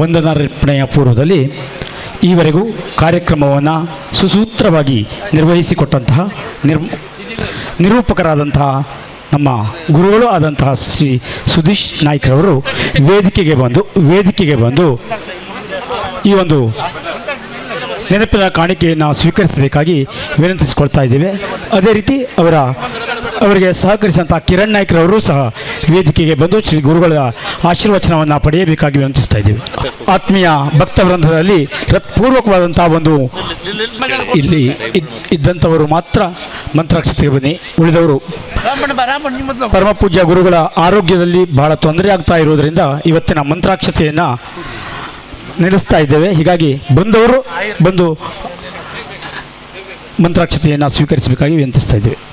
ವಂದನಾರ್ಪಣೆಯ ಪೂರ್ವದಲ್ಲಿ ಈವರೆಗೂ ಕಾರ್ಯಕ್ರಮವನ್ನು ಸುಸೂತ್ರವಾಗಿ ನಿರ್ವಹಿಸಿಕೊಟ್ಟಂತಹ ನಿರ್, ನಿರೂಪಕರಾದಂತಹ ನಮ್ಮ ಗುರುಗಳು ಆದಂತಹ ಶ್ರೀ ಸುಧೀಶ್ ನಾಯ್ಕರವರು ವೇದಿಕೆಗೆ ಬಂದು ವೇದಿಕೆಗೆ ಬಂದು ಈ ಒಂದು ನೆನಪಿನ ಕಾಣಿಕೆಯನ್ನು ಸ್ವೀಕರಿಸಬೇಕಾಗಿ ವಿನಂತಿಸಿಕೊಳ್ತಾ ಇದ್ದೇವೆ. ಅದೇ ರೀತಿ ಅವರ ಅವರಿಗೆ ಸಹಕರಿಸಿದಂಥ ಕಿರಣ್ ನಾಯ್ಕರವರು ಸಹ ವೇದಿಕೆಗೆ ಬಂದು ಶ್ರೀ ಗುರುಗಳ ಆಶೀರ್ವಚನವನ್ನು ಪಡೆಯಬೇಕಾಗಿ ವಿನಂತಿಸ್ತಾ ಇದ್ದೀವಿ. ಆತ್ಮೀಯ ಭಕ್ತ ವೃಂದದಲ್ಲಿ ಹೃತ್ಪೂರ್ವಕವಾದಂಥ ಒಂದು ಇಲ್ಲಿ ಇದ್- ಇದ್ದಂಥವರು ಮಾತ್ರ ಮಂತ್ರಾಕ್ಷತೆಗೆ ಬನ್ನಿ. ಉಳಿದವರು ಪರಮ ಪೂಜ್ಯ ಗುರುಗಳ ಆರೋಗ್ಯದಲ್ಲಿ ಬಹಳ ತೊಂದರೆ ಆಗ್ತಾ ಇರೋದರಿಂದ ಇವತ್ತಿನ ಮಂತ್ರಾಕ್ಷತೆಯನ್ನು ನಿಲ್ಲಿಸ್ತಾ ಇದ್ದೇವೆ. ಹೀಗಾಗಿ ಬಂದವರು ಬಂದು ಮಂತ್ರಾಕ್ಷತೆಯನ್ನು ಸ್ವೀಕರಿಸಬೇಕಾಗಿ ವಿನಂತಿಸ್ತಾ ಇದ್ದೇವೆ.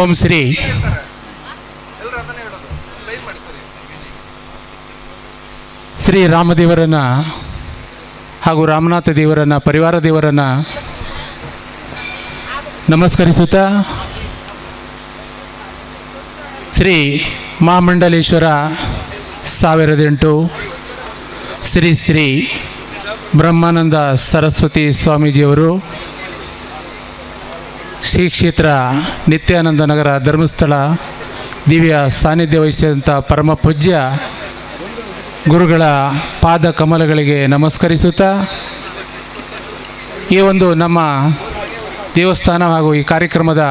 ಓಂ ಶ್ರೀ. ಶ್ರೀ ರಾಮದೇವರನ್ನ ಹಾಗೂ ರಾಮನಾಥ ದೇವರನ್ನ, ಪರಿವಾರ ದೇವರನ್ನ ನಮಸ್ಕರಿಸುತ್ತಾ ಶ್ರೀ ಮಹಾಮಂಡಲೇಶ್ವರ ಸಾವಿರದ ಎಂಟು ಶ್ರೀ ಶ್ರೀ ಬ್ರಹ್ಮಾನಂದ ಸರಸ್ವತಿ ಸ್ವಾಮೀಜಿಯವರು ಶ್ರೀ ಕ್ಷೇತ್ರ ನಿತ್ಯಾನಂದ ನಗರ ಧರ್ಮಸ್ಥಳ ದಿವ್ಯ ಸಾನ್ನಿಧ್ಯ ವಹಿಸಿದಂಥ ಪರಮ ಪೂಜ್ಯ ಗುರುಗಳ ಪಾದ ಕಮಲಗಳಿಗೆ ನಮಸ್ಕರಿಸುತ್ತಾ ಈ ಒಂದು ನಮ್ಮ ದೇವಸ್ಥಾನ ಹಾಗೂ ಈ ಕಾರ್ಯಕ್ರಮದ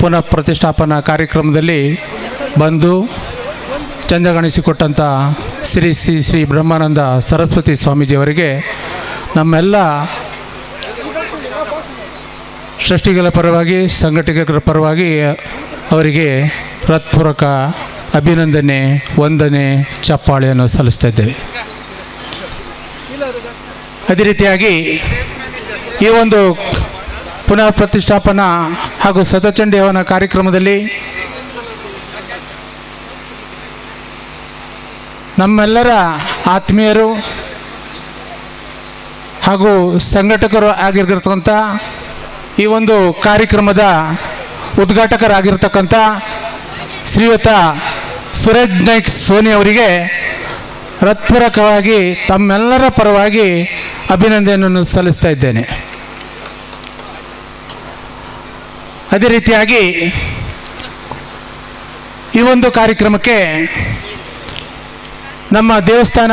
ಪುನಃ ಪ್ರತಿಷ್ಠಾಪನಾ ಕಾರ್ಯಕ್ರಮದಲ್ಲಿ ಬಂದು ಚಂದಗಣಿಸಿಕೊಟ್ಟಂಥ ಶ್ರೀ ಶ್ರೀ ಶ್ರೀ ಬ್ರಹ್ಮಾನಂದ ಸರಸ್ವತಿ ಸ್ವಾಮೀಜಿಯವರಿಗೆ ನಮ್ಮೆಲ್ಲ ಸೃಷ್ಟಿಗಳ ಪರವಾಗಿ, ಸಂಘಟಕರ ಪರವಾಗಿ ಅವರಿಗೆ ಹೃತ್ಪೂರ್ವಕ ಅಭಿನಂದನೆ, ವಂದನೆ, ಚಪ್ಪಾಳೆಯನ್ನು ಸಲ್ಲಿಸ್ತಾ ಇದ್ದೇವೆ ಅದೇ ರೀತಿಯಾಗಿ ಈ ಒಂದು ಪುನಃ ಪ್ರತಿಷ್ಠಾಪನಾ ಹಾಗೂ ಸತಚಂಡಿ ಹವನ ಕಾರ್ಯಕ್ರಮದಲ್ಲಿ ನಮ್ಮೆಲ್ಲರ ಆತ್ಮೀಯರು ಹಾಗೂ ಸಂಘಟಕರು ಆಗಿರ್ತಕ್ಕಂಥ ಈ ಒಂದು ಕಾರ್ಯಕ್ರಮದ ಉದ್ಘಾಟಕರಾಗಿರ್ತಕ್ಕಂಥ ಶ್ರೀಯುತ ಸುರೇಶ್ ನಾಯ್ಕ್ ಸೋನಿ ಅವರಿಗೆ ಹೃತ್ಪೂರ್ವಕವಾಗಿ ತಮ್ಮೆಲ್ಲರ ಪರವಾಗಿ ಅಭಿನಂದನೆಯನ್ನು ಸಲ್ಲಿಸ್ತಾ ಇದ್ದೇನೆ. ಅದೇ ರೀತಿಯಾಗಿ ಈ ಒಂದು ಕಾರ್ಯಕ್ರಮಕ್ಕೆ ನಮ್ಮ ದೇವಸ್ಥಾನ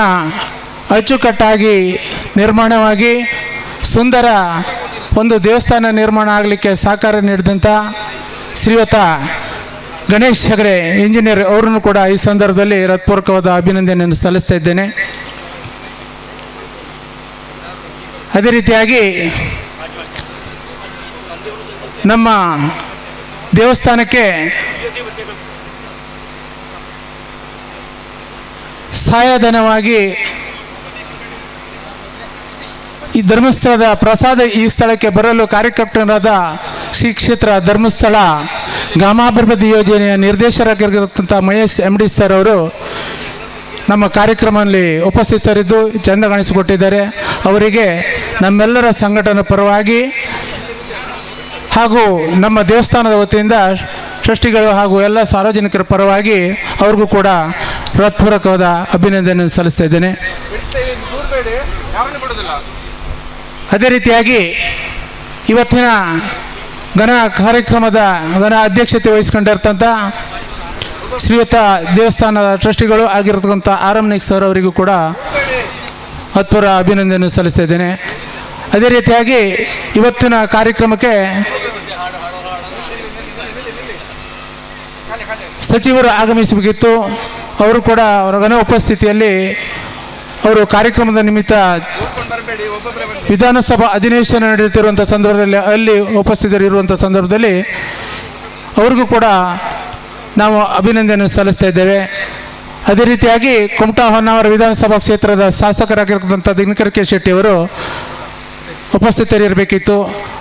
ಅಚ್ಚುಕಟ್ಟಾಗಿ ನಿರ್ಮಾಣವಾಗಿ ಸುಂದರ ಒಂದು ದೇವಸ್ಥಾನ ನಿರ್ಮಾಣ ಆಗಲಿಕ್ಕೆ ಸಹಕಾರ ನೀಡಿದಂಥ ಶ್ರೀಯುತ ಗಣೇಶ್ ಹೆಗಡೆ ಇಂಜಿನಿಯರ್, ಅವರನ್ನು ಕೂಡ ಈ ಸಂದರ್ಭದಲ್ಲಿ ಹೃತ್ಪೂರ್ವಕವಾದ ಅಭಿನಂದನೆಯನ್ನು ಸಲ್ಲಿಸ್ತಾ ಇದ್ದೇನೆ. ಅದೇ ರೀತಿಯಾಗಿ ನಮ್ಮ ದೇವಸ್ಥಾನಕ್ಕೆ ಸಹಾಯಧನವಾಗಿ ಈ ಧರ್ಮಸ್ಥಳದ ಪ್ರಸಾದ ಈ ಸ್ಥಳಕ್ಕೆ ಬರಲು ಕಾರ್ಯಕರ್ತರಾದ ಶ್ರೀ ಕ್ಷೇತ್ರ ಧರ್ಮಸ್ಥಳ ಗ್ರಾಮಾಭಿವೃದ್ಧಿ ಯೋಜನೆಯ ನಿರ್ದೇಶಕರಾಗಿರತಕ್ಕಂಥ ಮಹೇಶ್ ಎಂ ಡಿ ಸರ್ ಅವರು ನಮ್ಮ ಕಾರ್ಯಕ್ರಮದಲ್ಲಿ ಉಪಸ್ಥಿತರಿದ್ದು ಚಂದ ಕಾಣಿಸಿಕೊಟ್ಟಿದ್ದಾರೆ. ಅವರಿಗೆ ನಮ್ಮೆಲ್ಲರ ಸಂಘಟನೆ ಪರವಾಗಿ ಹಾಗೂ ನಮ್ಮ ದೇವಸ್ಥಾನದ ವತಿಯಿಂದ ಟ್ರಸ್ಟಿಗಳು ಹಾಗೂ ಎಲ್ಲ ಸಾರ್ವಜನಿಕರ ಪರವಾಗಿ ಅವ್ರಿಗೂ ಕೂಡ ಹೃತ್ಪೂರ್ವಕವಾದ ಅಭಿನಂದನೆ ಸಲ್ಲಿಸ್ತಾ ಇದ್ದೇನೆ. ಅದೇ ರೀತಿಯಾಗಿ ಇವತ್ತಿನ ಘನ ಕಾರ್ಯಕ್ರಮದ ಘನ ಅಧ್ಯಕ್ಷತೆ ವಹಿಸ್ಕೊಂಡಿರ್ತಂಥ ಶ್ರೀಯುತ ದೇವಸ್ಥಾನದ ಟ್ರಸ್ಟಿಗಳು ಆಗಿರತಕ್ಕಂಥ ಆರಮ್ನಿಕ್ ಸರ್ ಅವರಿಗೂ ಕೂಡ ಹತ್ಪೂರ್ವ ಅಭಿನಂದನೆ ಸಲ್ಲಿಸ್ತಾ ಇದ್ದೇನೆ ಅದೇ ರೀತಿಯಾಗಿ ಇವತ್ತಿನ ಕಾರ್ಯಕ್ರಮಕ್ಕೆ ಸಚಿವರು ಆಗಮಿಸಬೇಕಿತ್ತು. ಅವರು ಕೂಡ ಅವರ ಘನ ಉಪಸ್ಥಿತಿಯಲ್ಲಿ ಅವರು ಕಾರ್ಯಕ್ರಮದ ನಿಮಿತ್ತ ವಿಧಾನಸಭಾ ಅಧಿವೇಶನ ನಡೆಯುತ್ತಿರುವಂಥ ಸಂದರ್ಭದಲ್ಲಿ, ಅಲ್ಲಿ ಉಪಸ್ಥಿತರಿರುವಂಥ ಸಂದರ್ಭದಲ್ಲಿ ಅವ್ರಿಗೂ ಕೂಡ ನಾವು ಅಭಿನಂದನೆ ಸಲ್ಲಿಸ್ತಾ ಇದ್ದೇವೆ. ಅದೇ ರೀತಿಯಾಗಿ ಕುಮಟಾ ಹೊನ್ನಾವರ ವಿಧಾನಸಭಾ ಕ್ಷೇತ್ರದ ಶಾಸಕರಾಗಿರ್ತಕ್ಕಂಥ ಶೆಟ್ಟಿ ಅವರು ಉಪಸ್ಥಿತರಿರಬೇಕಿತ್ತು.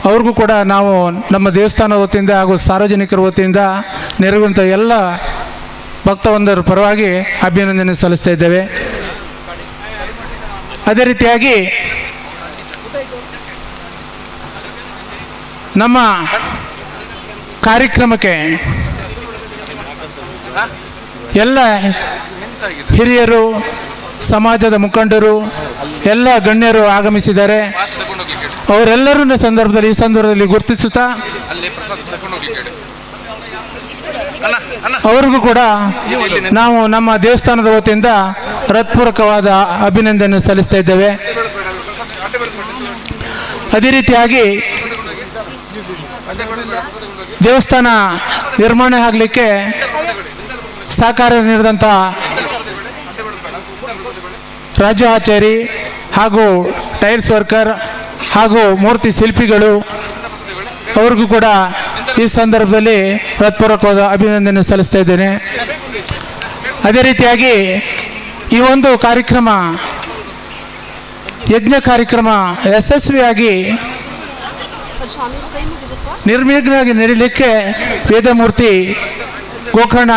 ಅವ್ರಿಗೂ ಕೂಡ ನಾವು ನಮ್ಮ ದೇವಸ್ಥಾನ ವತಿಯಿಂದ ಹಾಗೂ ಸಾರ್ವಜನಿಕರ ವತಿಯಿಂದ ನೆರವಿನಂಥ ಎಲ್ಲ ಭಕ್ತವಂದರ ಪರವಾಗಿ ಅಭಿನಂದನೆ ಸಲ್ಲಿಸ್ತಾ ಇದ್ದೇವೆ. ಅದೇ ರೀತಿಯಾಗಿ ನಮ್ಮ ಕಾರ್ಯಕ್ರಮಕ್ಕೆ ಎಲ್ಲ ಹಿರಿಯರು, ಸಮಾಜದ ಮುಖಂಡರು, ಎಲ್ಲ ಗಣ್ಯರು ಆಗಮಿಸಿದ್ದಾರೆ. ಅವರೆಲ್ಲರೂ ಸಂದರ್ಭದಲ್ಲಿ ಈ ಸಂದರ್ಭದಲ್ಲಿ ಗುರುತಿಸುತ್ತಾ ಅಲ್ಲಿ ಪ್ರಸಾದ ತಗೊಂಡು ಹೋಗ್ಲಿಕ್ಕೆ ಹೇಳಿ ಅಣ್ಣ ಅಣ್ಣ ಅವ್ರಿಗೂ ಕೂಡ ನಾವು ನಮ್ಮ ದೇವಸ್ಥಾನದ ವತಿಯಿಂದ ಹೃತ್ಪೂರ್ವಕವಾದ ಅಭಿನಂದನೆ ಸಲ್ಲಿಸ್ತಾ ಇದ್ದೇವೆ. ಅದೇ ರೀತಿಯಾಗಿ ದೇವಸ್ಥಾನ ನಿರ್ಮಾಣ ಆಗಲಿಕ್ಕೆ ಸಹಕಾರ ನೀಡಿದಂಥ ರಾಜ್ಯ ಆಚಾರಿ ಹಾಗೂ ಟೈಲ್ಸ್ ವರ್ಕರ್ ಹಾಗೂ ಮೂರ್ತಿ ಶಿಲ್ಪಿಗಳು ಅವ್ರಿಗೂ ಕೂಡ ಈ ಸಂದರ್ಭದಲ್ಲಿ ಹೃತ್ಪೂರ್ವಕವಾದ ಅಭಿನಂದನೆ ಸಲ್ಲಿಸ್ತಾ ಇದ್ದೇನೆ. ಅದೇ ರೀತಿಯಾಗಿ ಈ ಒಂದು ಕಾರ್ಯಕ್ರಮ, ಯಜ್ಞ ಕಾರ್ಯಕ್ರಮ ಯಶಸ್ವಿಯಾಗಿ ನಿರ್ವಿಘ್ನವಾಗಿ ನಡೀಲಿಕ್ಕೆ ವೇದಮೂರ್ತಿ ಗೋಕರ್ಣ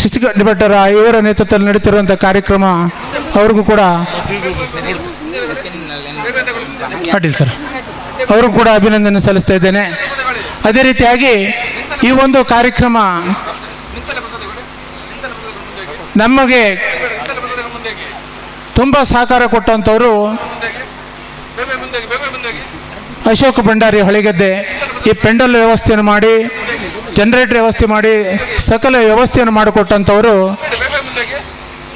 ಶಿಶುಗಡ್ಡ ಭಟ್ಟರ ಇವರ ನೇತೃತ್ವದಲ್ಲಿ ನಡೀತಿರುವಂಥ ಕಾರ್ಯಕ್ರಮ ಅವ್ರಿಗೂ ಕೂಡ ಅಡ್ಡಿಲ್ಲ ಸರ್ ಅವರು ಕೂಡ ಅಭಿನಂದನೆ ಸಲ್ಲಿಸ್ತಾ ಇದ್ದೇನೆ. ಅದೇ ರೀತಿಯಾಗಿ ಈ ಒಂದು ಕಾರ್ಯಕ್ರಮ ನಮಗೆ ತುಂಬ ಸಹಕಾರ ಕೊಟ್ಟಂಥವರು ಅಶೋಕ್ ಭಂಡಾರಿ ಹೊಳೆಗದ್ದೆ. ಈ ಪೆಂಡಲ್ ವ್ಯವಸ್ಥೆಯನ್ನು ಮಾಡಿ, ಜನರೇಟರ್ ವ್ಯವಸ್ಥೆ ಮಾಡಿ, ಸಕಲ ವ್ಯವಸ್ಥೆಯನ್ನು ಮಾಡಿಕೊಟ್ಟಂಥವರು.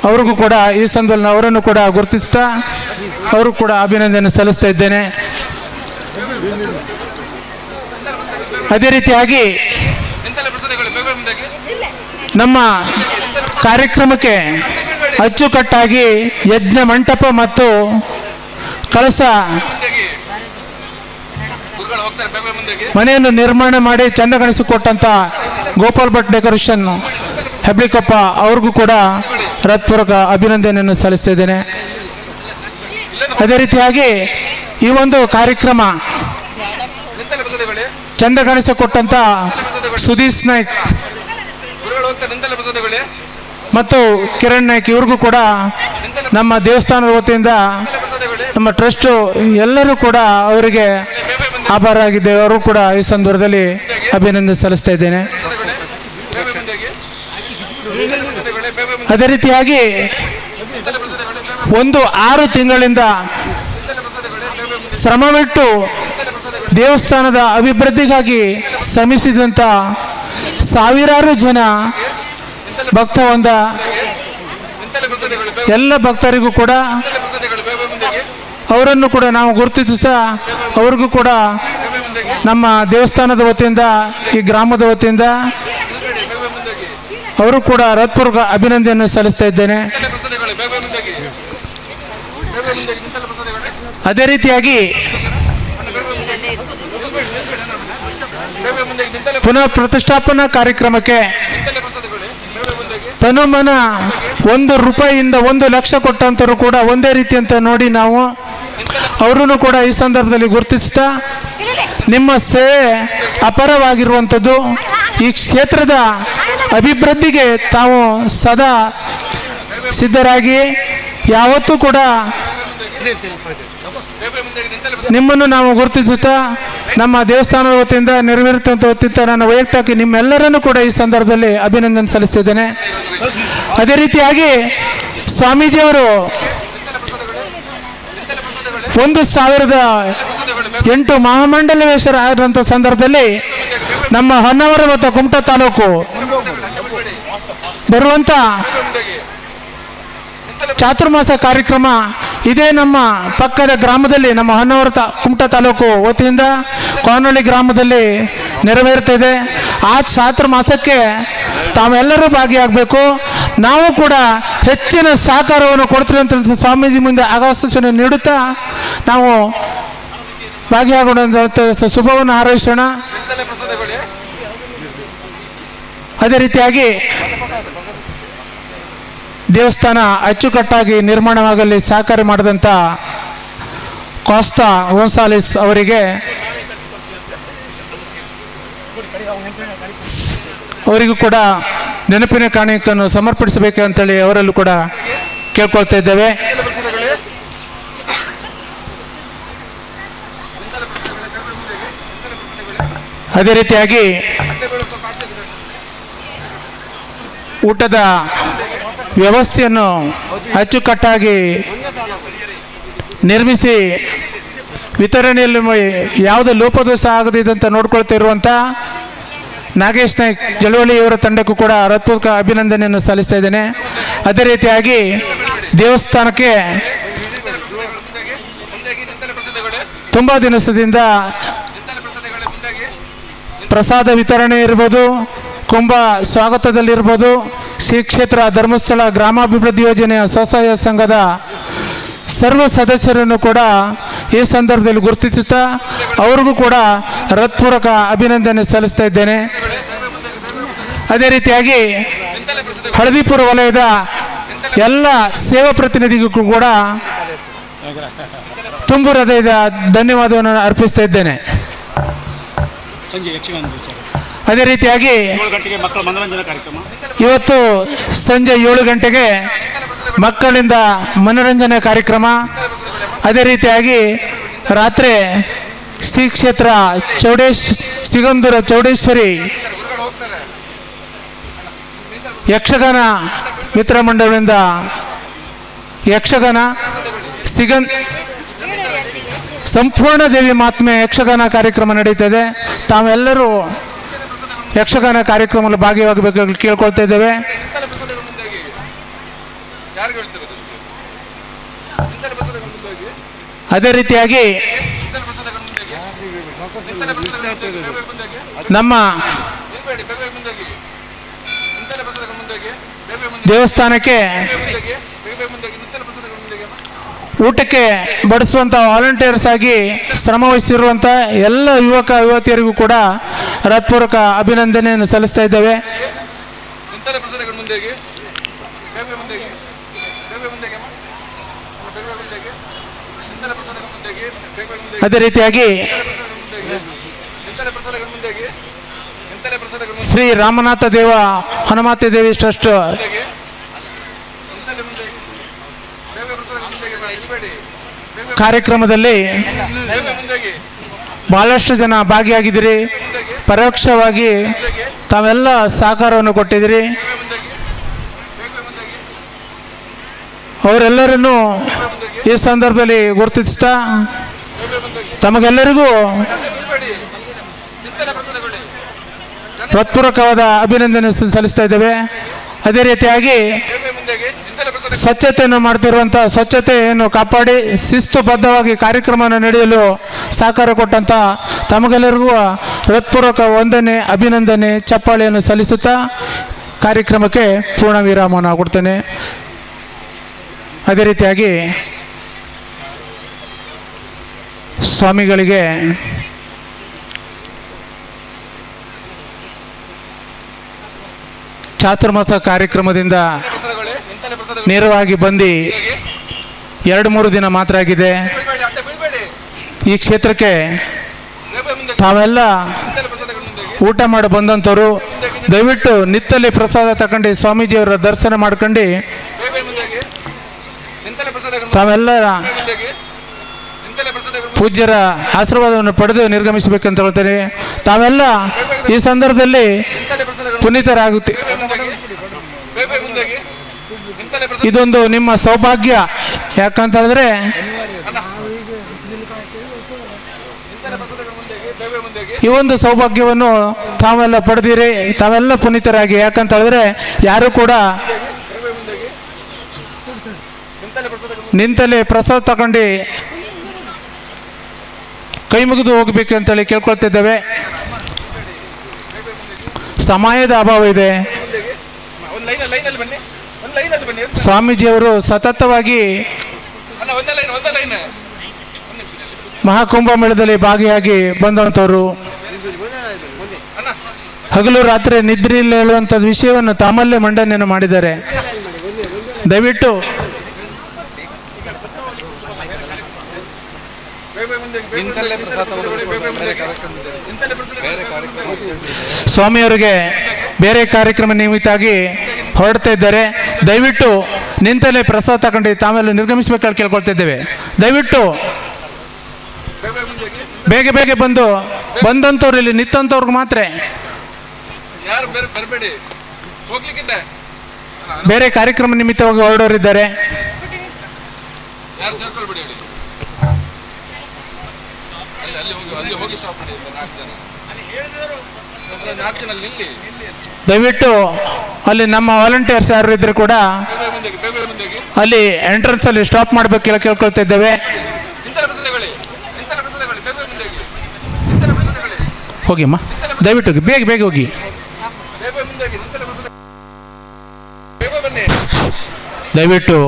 ಅವ್ರಿಗೂ ಕೂಡ ಈ ಸಂದರ್ಭದಲ್ಲಿ ಅವರನ್ನು ಕೂಡ ಗುರುತಿಸ್ತಾ ಅವರು ಕೂಡ ಅಭಿನಂದನೆ ಸಲ್ಲಿಸ್ತಾ ಇದ್ದೇನೆ. ಅದೇ ರೀತಿಯಾಗಿ ನಮ್ಮ ಕಾರ್ಯಕ್ರಮಕ್ಕೆ ಅಚ್ಚುಕಟ್ಟಾಗಿ ಯಜ್ಞ ಮಂಟಪ ಮತ್ತು ಕಳಸ ಮನೆಯನ್ನು ನಿರ್ಮಾಣ ಮಾಡಿ ಚಂದ ಕಾಣಿಸಿಕೊಟ್ಟಂಥ ಗೋಪಾಲ್ ಭಟ್ ಡೆಕೋರೇಷನ್ ಹೆಬ್ಳಿಕೊಪ್ಪ ಅವ್ರಿಗೂ ಕೂಡ ಹೃತ್ಪೂರ್ವಕ ಅಭಿನಂದನೆಯನ್ನು ಸಲ್ಲಿಸ್ತಾ ಇದ್ದೇನೆ. ಅದೇ ರೀತಿಯಾಗಿ ಈ ಒಂದು ಕಾರ್ಯಕ್ರಮ ಚೆಂದ ಕಾಣಿಸಿಕೊಟ್ಟಂಥ ಸುದೀಶ್ ನಾಯ್ಕ್. ಮತ್ತು ಕಿರಣ್ ನಾಯ್ಕ್ ಇವ್ರಿಗೂ ಕೂಡ ನಮ್ಮ ದೇವಸ್ಥಾನದ ವತಿಯಿಂದ ನಮ್ಮ ಟ್ರಸ್ಟು ಎಲ್ಲರೂ ಕೂಡ ಅವರಿಗೆ ಬೇಬೆ ಆಭಾರ ಆಗಿದ್ದೇವೆ ಅವರು ಕೂಡ ಈ ಸಂದರ್ಭದಲ್ಲಿ ಅಭಿನಂದನೆ ಸಲ್ಲಿಸ್ತಾ ಇದ್ದೇನೆ. ಅದೇ ರೀತಿಯಾಗಿ ಒಂದು ಆರು ತಿಂಗಳಿಂದ ಶ್ರಮವಿಟ್ಟು ದೇವಸ್ಥಾನದ ಅಭಿವೃದ್ಧಿಗಾಗಿ ಶ್ರಮಿಸಿದಂಥ ಸಾವಿರಾರು ಜನ ಭಕ್ತವಂದ, ಎಲ್ಲ ಭಕ್ತರಿಗೂ ಕೂಡ ಅವರನ್ನು ಕೂಡ ನಾವು ಗುರುತಿಸ ಅವ್ರಿಗೂ ಕೂಡ ನಮ್ಮ ದೇವಸ್ಥಾನದ ವತಿಯಿಂದ, ಈ ಗ್ರಾಮದ ವತಿಯಿಂದ ಅವರು ಕೂಡ ಹೃತ್ಪೂರ್ವಕ ಅಭಿನಂದನೆ ಸಲ್ಲಿಸ್ತಾ ಇದ್ದೇನೆ. ಅದೇ ಪ್ರಸಾದಗಳು ಬೇಬೆ ಮುಂದೆ ಹೋಗಿ ಬೇಬೆ ಮುಂದೆಗೆ ನಿಂತಲ್ಲ ಪ್ರಸಾದಗಳೇ ಅದೇ ರೀತಿಯಾಗಿ ಬೇಬೆ ಮುಂದೆಗೆ ನಿಂತಲ್ಲ ಪುನಃ ಪ್ರತಿಷ್ಠಾಪನಾ ಕಾರ್ಯಕ್ರಮಕ್ಕೆ ತನುಮನ ಒಂದು ರೂಪಾಯಿಯಿಂದ ಒಂದು ಲಕ್ಷ ಕೊಟ್ಟಂತರು ಕೂಡ ಒಂದೇ ರೀತಿ ಅಂತ ನೋಡಿ ನಾವು ಅವರನ್ನು ಕೂಡ ಈ ಸಂದರ್ಭದಲ್ಲಿ ಗುರುತಿಸುತ್ತಾ ನಿಮ್ಮ ಸೇವೆ ಅಪರವಾಗಿರುವಂಥದ್ದು. ಈ ಕ್ಷೇತ್ರದ ಅಭಿವೃದ್ಧಿಗೆ ತಾವು ಸದಾ ಸಿದ್ಧರಾಗಿ, ಯಾವತ್ತೂ ಕೂಡ ನಿಮ್ಮನ್ನು ನಾವು ಗುರುತಿಸುತ್ತಾ ನಮ್ಮ ದೇವಸ್ಥಾನದ ವತಿಯಿಂದ ನೆರವೇರುತ್ತಂತ ವತಿಯಿಂದ ನಾನು ವೈಯಕ್ತಿಕ ನಿಮ್ಮೆಲ್ಲರನ್ನು ಕೂಡ ಈ ಸಂದರ್ಭದಲ್ಲಿ ಅಭಿನಂದನೆ ಸಲ್ಲಿಸ್ತಿದ್ದೇನೆ ಅದೇ ರೀತಿಯಾಗಿ ಸ್ವಾಮೀಜಿಯವರು ಒಂದು ಸಾವಿರದ ಎಂಟು ಮಹಾಮಂಡಲೇಶ್ವರ ಆದಂಥ ಸಂದರ್ಭದಲ್ಲಿ ನಮ್ಮ ಹೊನ್ನಾವರ ಮತ್ತು ಕುಮಟ ತಾಲೂಕು ಬರುವಂಥ ಚಾತುರ್ಮಾಸ ಕಾರ್ಯಕ್ರಮ ಇದೇ ನಮ್ಮ ಪಕ್ಕದ ಗ್ರಾಮದಲ್ಲಿ, ನಮ್ಮ ಹೊನ್ನವರ ತಾ ಕುಮಟಾ ತಾಲೂಕು ವತಿಯಿಂದ ಕೋನಹಳ್ಳಿ ಗ್ರಾಮದಲ್ಲಿ ನೆರವೇರುತ್ತಿದೆ ಆ ಚಾತುರ್ಮಾಸಕ್ಕೆ ತಾವೆಲ್ಲರೂ ಭಾಗಿಯಾಗಬೇಕು. ನಾವು ಕೂಡ ಹೆಚ್ಚಿನ ಸಹಕಾರವನ್ನು ಕೊಡ್ತೀವಿ ಅಂತ ಸ್ವಾಮೀಜಿ ಮುಂದೆ ಆಶ್ವಾಸನೆ ನೀಡುತ್ತಾ ನಾವು ಭಾಗಿಯಾಗೋಣ ಶುಭವನ್ನು ಹಾರೈಸೋಣ. ಅದೇ ರೀತಿಯಾಗಿ ದೇವಸ್ಥಾನ ಅಚ್ಚುಕಟ್ಟಾಗಿ ನಿರ್ಮಾಣವಾಗಲಿ, ಸಹಕಾರ ಮಾಡಿದಂಥ ಕಾಸ್ತಾ ಓನ್ಸಾಲಿಸ್ ಅವರಿಗೆ ಅವರಿಗೂ ಕೂಡ ನೆನಪಿನ ಕಾಣಿಕೆಯನ್ನು ಸಮರ್ಪಿಸಬೇಕು ಅಂತೇಳಿ ಅವರಲ್ಲೂ ಕೂಡ ಕೇಳ್ಕೊಳ್ತಾ ಇದ್ದೇವೆ. ಅದೇ ರೀತಿಯಾಗಿ ಊಟದ ವ್ಯವಸ್ಥೆಯನ್ನು ಅಚ್ಚುಕಟ್ಟಾಗಿ ನಿರ್ಮಿಸಿ ವಿತರಣೆಯಲ್ಲಿ ಯಾವುದೇ ಲೋಪದೋಷ ಆಗದಿದ್ದಂತ ನೋಡ್ಕೊಳ್ತಿರುವಂಥ ನಾಗೇಶ್ ನಾಯ್ಕ್ ಜಳವಳ್ಳಿ ಇವರ ತಂಡಕ್ಕೂ ಕೂಡ ಹೃತ್ಪೂರ್ವಕ ಅಭಿನಂದನೆಯನ್ನು ಸಲ್ಲಿಸ್ತಾ ಇದ್ದೇನೆ. ಅದೇ ರೀತಿಯಾಗಿ ದೇವಸ್ಥಾನಕ್ಕೆ ತುಂಬ ದಿನಸದಿಂದ ಪ್ರಸಾದ ವಿತರಣೆ ಇರ್ಬೋದು, ಕುಂಭ ಸ್ವಾಗತದಲ್ಲಿರ್ಬೋದು ಶ್ರೀ ಕ್ಷೇತ್ರ ಧರ್ಮಸ್ಥಳ ಗ್ರಾಮಾಭಿವೃದ್ಧಿ ಯೋಜನೆಯ ಸ್ವಸಹಾಯ ಸಂಘದ ಸರ್ವ ಸದಸ್ಯರನ್ನು ಕೂಡ ಈ ಸಂದರ್ಭದಲ್ಲಿ ಗುರುತಿಸುತ್ತಾ ಅವ್ರಿಗೂ ಕೂಡ ಹೃತ್ಪೂರ್ವಕ ಅಭಿನಂದನೆ ಸಲ್ಲಿಸ್ತಾ ಇದ್ದೇನೆ ಅದೇ ರೀತಿಯಾಗಿ ಹಳದಿಪುರ ವಲಯದ ಎಲ್ಲ ಸೇವಾ ಪ್ರತಿನಿಧಿಗೂ ಕೂಡ ತುಂಬು ಹೃದಯದ ಧನ್ಯವಾದವನ್ನು ಅರ್ಪಿಸ್ತಾ ಇದ್ದೇನೆ. ಅದೇ ರೀತಿಯಾಗಿ ಇವತ್ತು ಸಂಜೆ ಏಳು ಗಂಟೆಗೆ ಮಕ್ಕಳಿಂದ ಮನೋರಂಜನೆ ಕಾರ್ಯಕ್ರಮ. ಅದೇ ರೀತಿಯಾಗಿ ರಾತ್ರಿ ಶ್ರೀ ಕ್ಷೇತ್ರ ಚೌಡೇಶ್ ಸಿಗಂದೂರ ಚೌಡೇಶ್ವರಿ ಯಕ್ಷಗಾನ ಮಿತ್ರ ಮಂಡಳದಿಂದ ಯಕ್ಷಗಾನ ಸಿಗನ್ ಸಂಪೂರ್ಣ ದೇವಿ ಮಾತ್ಮೆ ಯಕ್ಷಗಾನ ಕಾರ್ಯಕ್ರಮ ನಡೀತದೆ ತಾವೆಲ್ಲರೂ ಯಕ್ಷಗಾನ ಕಾರ್ಯಕ್ರಮದಲ್ಲಿ ಭಾಗಿಯಾಗಬೇಕು ಕೇಳ್ಕೊಳ್ತಾ ಇದ್ದೇವೆ. ಅದೇ ರೀತಿಯಾಗಿ ನಮ್ಮ ದೇವಸ್ಥಾನಕ್ಕೆ ಊಟಕ್ಕೆ ಬಡಿಸುವಂಥ ವಾಲಂಟಿಯರ್ಸ್ ಆಗಿ ಶ್ರಮ ವಹಿಸಿರುವಂಥ ಎಲ್ಲ ಯುವಕ ಯುವತಿಯರಿಗೂ ಕೂಡ ಹೃತ್ಪೂರ್ವಕ ಅಭಿನಂದನೆಯನ್ನು ಸಲ್ಲಿಸ್ತಾ ಇದ್ದೇವೆ. ಅದೇ ರೀತಿಯಾಗಿ ಶ್ರೀ ರಾಮನಾಥ ದೇವ ಹನುಮಾತೆ ದೇವಿ ಟ್ರಸ್ಟ್ ಕಾರ್ಯಕ್ರಮದಲ್ಲಿ ಭಾಳಷ್ಟು ಜನ ಭಾಗಿಯಾಗಿದ್ದೀರಿ. ಪರೋಕ್ಷವಾಗಿ ತಾವೆಲ್ಲ ಸಹಕಾರವನ್ನು ಕೊಟ್ಟಿದ್ದೀರಿ. ಅವರೆಲ್ಲರನ್ನೂ ಈ ಸಂದರ್ಭದಲ್ಲಿ ಗುರುತಿಸ್ತಾ ತಮಗೆಲ್ಲರಿಗೂ ಹೃತ್ಪೂರ್ವಕವಾದ ಅಭಿನಂದನೆ ಸಲ್ಲಿಸ್ತಾ ಇದ್ದೇವೆ. ಅದೇ ರೀತಿಯಾಗಿ ಸ್ವಚ್ಛತೆಯನ್ನು ಮಾಡ್ತಿರುವಂಥ ಸ್ವಚ್ಛತೆಯನ್ನು ಕಾಪಾಡಿ ಶಿಸ್ತುಬದ್ಧವಾಗಿ ಕಾರ್ಯಕ್ರಮವನ್ನು ನಡೆಯಲು ಸಹಕಾರ ಕೊಟ್ಟಂಥ ತಮಗೆಲ್ಲರಿಗೂ ಹೃತ್ಪೂರ್ವಕ ವಂದನೆ, ಅಭಿನಂದನೆ, ಚಪ್ಪಾಳೆಯನ್ನು ಸಲ್ಲಿಸುತ್ತಾ ಕಾರ್ಯಕ್ರಮಕ್ಕೆ ಪೂರ್ಣ ವಿರಾಮವನ್ನು ಕೊಡ್ತೇನೆ. ಅದೇ ರೀತಿಯಾಗಿ ಸ್ವಾಮಿಗಳಿಗೆ ಚಾತುರ್ಮಾಸ ಕಾರ್ಯಕ್ರಮದಿಂದ ನೇರವಾಗಿ ಬಂದು. ಎರಡು ಮೂರು ದಿನ ಮಾತ್ರ ಆಗಿದೆ. ಈ ಕ್ಷೇತ್ರಕ್ಕೆ ತಾವೆಲ್ಲ ಊಟ ಮಾಡಿ ಬಂದಂಥವರು ದಯವಿಟ್ಟು ನಿತ್ತಲ್ಲಿ ಪ್ರಸಾದ ತಗೊಂಡು ಸ್ವಾಮೀಜಿಯವರ ದರ್ಶನ ಮಾಡ್ಕೊಂಡು ತಾವೆಲ್ಲ ಪೂಜ್ಯರ ಆಶೀರ್ವಾದವನ್ನು ಪಡೆದು ನಿರ್ಗಮಿಸಬೇಕಂತ ಹೇಳ್ತೇನೆ. ತಾವೆಲ್ಲ ಈ ಸಂದರ್ಭದಲ್ಲಿ ಪುನೀತರಾಗುತ್ತೆ ಇದೊಂದು ನಿಮ್ಮ ಸೌಭಾಗ್ಯ. ಯಾಕಂತ ಹೇಳಿದ್ರೆ ಈ ಒಂದು ಸೌಭಾಗ್ಯವನ್ನು ತಾವೆಲ್ಲ ಪಡೆದಿರಿ ತಾವೆಲ್ಲ ಪುನೀತರಾಗಿ. ಯಾಕಂತ ಹೇಳಿದ್ರೆ ಯಾರು ಕೂಡ ನಿಂತಲ್ಲಿ ಪ್ರಸಾದ ತಗೊಂಡು ಕೈ ಮುಗಿದು ಹೋಗ್ಬೇಕು ಅಂತೇಳಿ ಕೇಳ್ಕೊಳ್ತಿದ್ದೇವೆ. ಸಮಯದ ಅಭಾವ ಇದೆ. ಸ್ವಾಮೀಜಿಯವರು ಸತತವಾಗಿ ಮಹಾಕುಂಭ ಮೇಳದಲ್ಲಿ ಭಾಗಿಯಾಗಿ ಬಂದಂಥವರು. ಹಗಲು ರಾತ್ರಿ ನಿದ್ರೆಯಲ್ಲಿ ಹೇಳುವಂಥ ವಿಷಯವನ್ನು ತಾಮಲ್ಲೇ ಮಂಡನೆಯನ್ನು ಮಾಡಿದ್ದಾರೆ. ದಯವಿಟ್ಟು ಸ್ವಾಮಿಯವರಿಗೆ ಬೇರೆ ಕಾರ್ಯಕ್ರಮ ನಿಮಿತ್ತಾಗಿ ಹೊರಡ್ತಾ ಇದ್ದಾರೆ. ದಯವಿಟ್ಟು ನಿಂತಲೇ ಪ್ರಸಾದ ತಗೊಂಡು ತಾವೆಲ್ಲ ಕೇಳ್ಕೊಳ್ತಾ ಇದ್ದೇವೆ. ದಯವಿಟ್ಟು ಬೇಗ ಬೇಗ ಬಂದು ಬಂದಂಥವ್ರು ಇಲ್ಲಿ ನಿಂತಂಥವ್ರಿಗೆ ಮಾತ್ರ. ಬೇರೆ ಕಾರ್ಯಕ್ರಮ ನಿಮಿತ್ತವಾಗಿ ಹೊರಡೋರಿದ್ದಾರೆ. ಅಲ್ಲಿ ಹೋಗಿ ಸ್ಟಾಪ್ ಮಾಡಿ, ನಾಲ್ಕು ಜನ. ದಯವಿಟ್ಟು ಅಲ್ಲಿ ನಮ್ಮ ವಾಲಂಟಿಯರ್ಸ್ ಯಾರು ಇದ್ರು ಕೂಡ ಅಲ್ಲಿ ಎಂಟ್ರೆನ್ಸ್ ಅಲ್ಲಿ ಸ್ಟಾಪ್ ಮಾಡಬೇಕೆಲ್ಲ ಕೇಳ್ಕೊಳ್ತಿದ್ದೇವೆ ಹೋಗಿ ಅಮ್ಮ ದಯವಿಟ್ಟು ಹೋಗಿ ಬೇಗ ಬೇಗ ಹೋಗಿ. ದಯವಿಟ್ಟು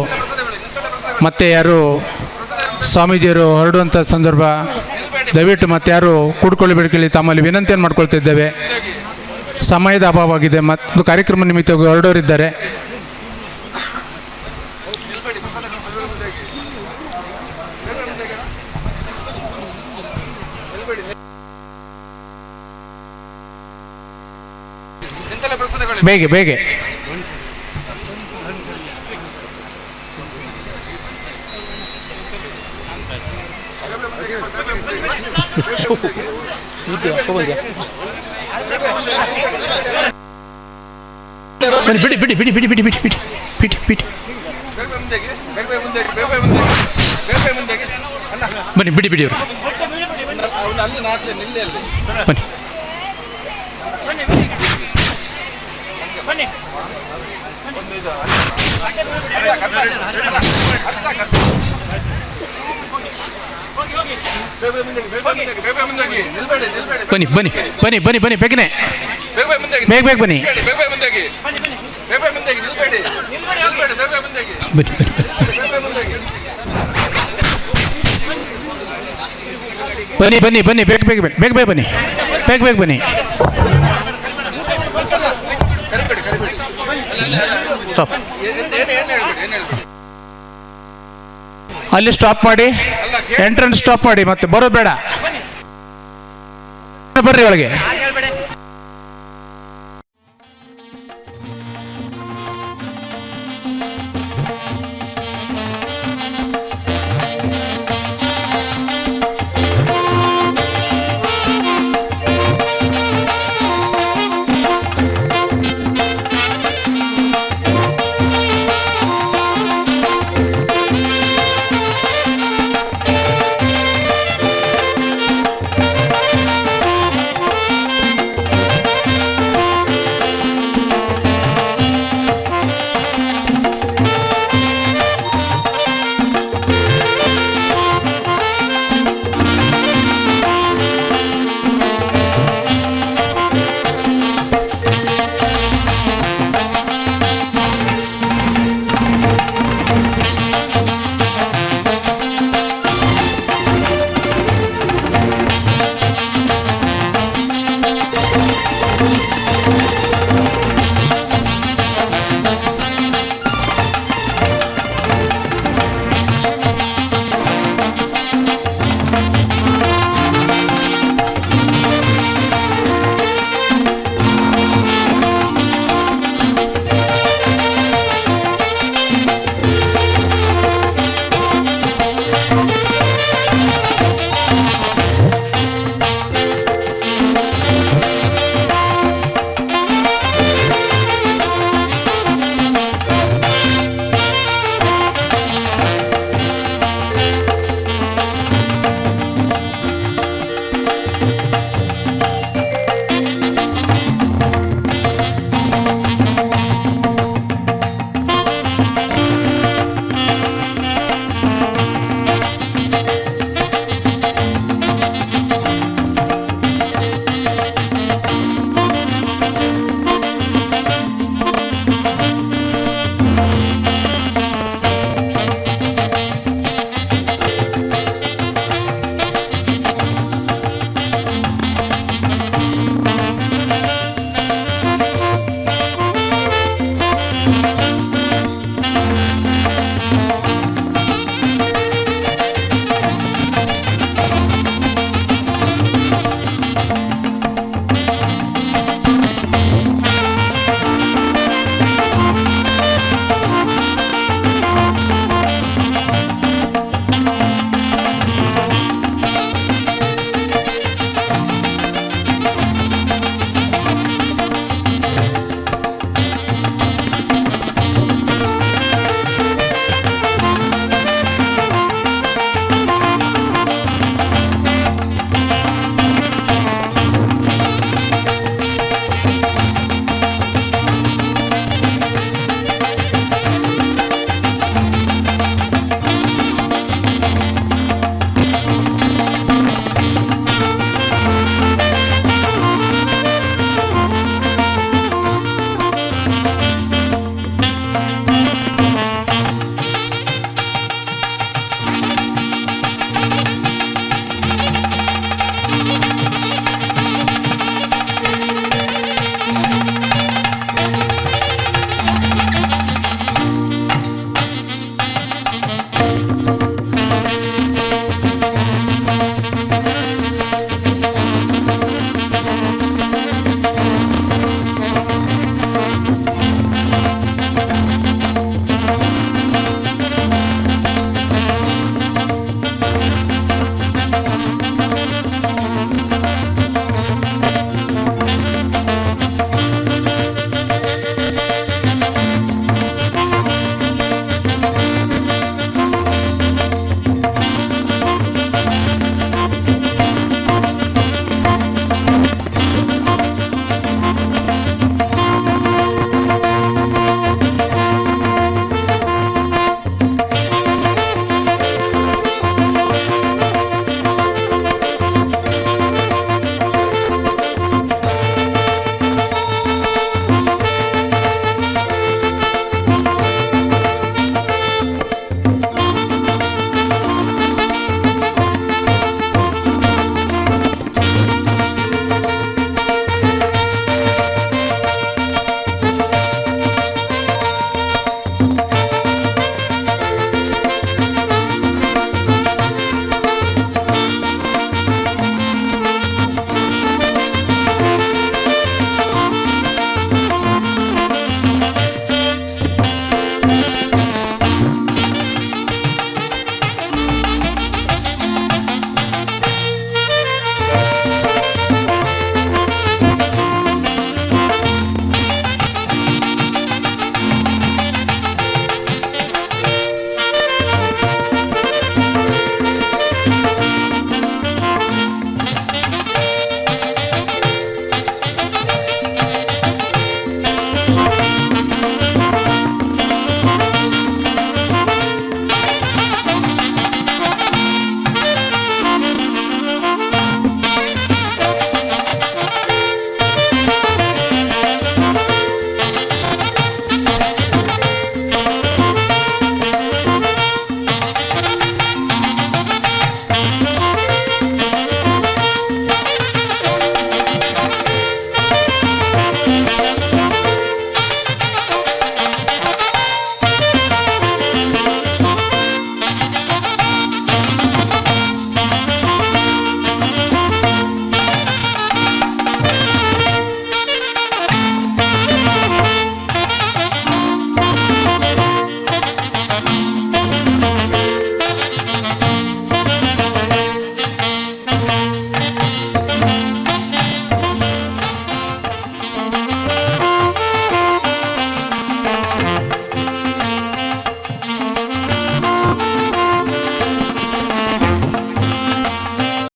ಮತ್ತೆ ಯಾರು ಸ್ವಾಮೀಜಿಯವರು ಹೊರಡುವಂಥ ಸಂದರ್ಭ ದಯವಿಟ್ಟು ಮತ್ತೆ ಯಾರು ಕೂಡ್ಕೊಳ್ಳಬೇಡಿ ತಮ್ಮಲ್ಲಿ ವಿನಂತಿಯನ್ನು ಮಾಡ್ಕೊಳ್ತಿದ್ದೇವೆ. ಸಮಯದ ಅಭಾವವಾಗಿದೆ ಮತ್ತು ಕಾರ್ಯಕ್ರಮ ನಿಮಿತ್ತ ಹೊರಡೋರಿದ್ದಾರೆ. ಬೇಗ ಬೇಗ ಮುಂದೆಗೆ ಬೇಗ ಬೇಗ ಮುಂದೆಗೆ ನಿಲ್ಬೇಡಿ ನಿಂತಲ್ಲೇ ಪ್ರಸಾದಗಳು ಬೇಗ ಬೇಗ ಬನ್ನಿ, ಬಿಡಿ ಬಿಡಿ ಬಿಡಿ ಬಿಡಿ ಬಿಡಿ ಬಿಡಿ ಬಿಡಿ ಬಿಡಿ ಬಿಡಿ. ಬನ್ನಿ, ಬಿಡಿ ಬಿಡಿ ಅವರು. ಅಲ್ಲಿ ಬನ್ನಿ. ಬನ್ನಿ ಬನ್ನಿ ಬನ್ನಿ ಬನ್ನಿ ಬನ್ನಿ, ಬೇಗನೆ. ಬೇಗ ಬೇಗ ಬನ್ನಿ. ಬನ್ನಿ ಬನ್ನಿ ಬನ್ನಿ. ಬನ್ನಿ ಬೇಗ ಬೇಗ ಬೇಗ ಬೇಗ ಬನ್ನಿ. ಬೇಗ ಬೇಗ ಬನ್ನಿ. ಸ್ಟಾಪ್. ಅಲ್ಲಿ ಸ್ಟಾಪ್ ಮಾಡಿ ಎಂಟ್ರೆನ್ಸ್ ಸ್ಟಾಪ್ ಮಾಡಿ ಮತ್ತೆ ಬರೋದು ಬೇಡ. ಬರ್ರಿ ಒಳಗೆ.